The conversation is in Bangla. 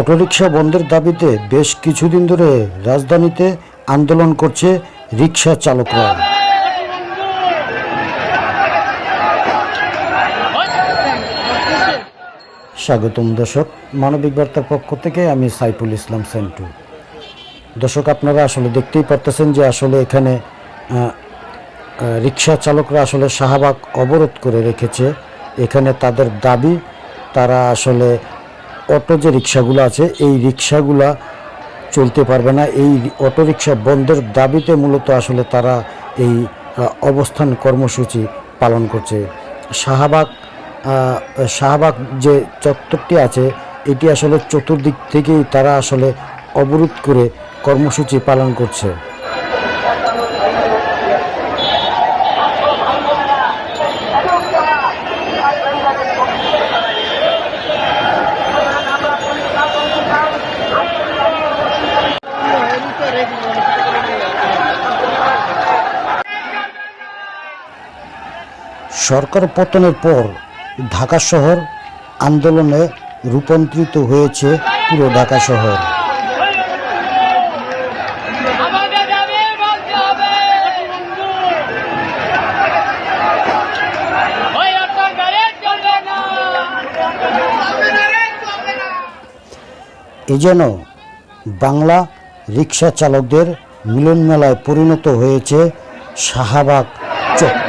অটোরিকশা বন্ধের দাবিতে বেশ কিছুদিন ধরে রাজধানীতে আন্দোলন করছে রিক্সা চালকরা। স্বাগতম দর্শক, মানবিক বার্তার পক্ষ থেকে আমি সাইফুল ইসলাম সেন্টু। দর্শক, আপনারা আসলে দেখতেই পারতেছেন যে আসলে এখানে রিক্সা চালকরা আসলে শাহবাগ অবরোধ করে রেখেছে। এখানে তাদের দাবি, তারা আসলে অটো যে রিক্সাগুলো আছে, এই রিক্সাগুলা চলতে পারবে না। এই অটো রিক্সা বন্ধের দাবিতে মূলত আসলে তারা এই অবস্থান কর্মসূচি পালন করছে। শাহবাগ শাহবাগ যে চত্বরটি আছে, এটি আসলে চতুর্দিক থেকেই তারা আসলে অবরোধ করে কর্মসূচি পালন করছে। সরকার পতনের পর ঢাকা শহর আন্দোলনে রূপান্তরিত হয়েছে পুরো ঢাকা শহর। এ যেন বাংলা রিক্সা চালকদের মিলনমেলায় পরিণত হয়েছে শাহবাগ চত্বর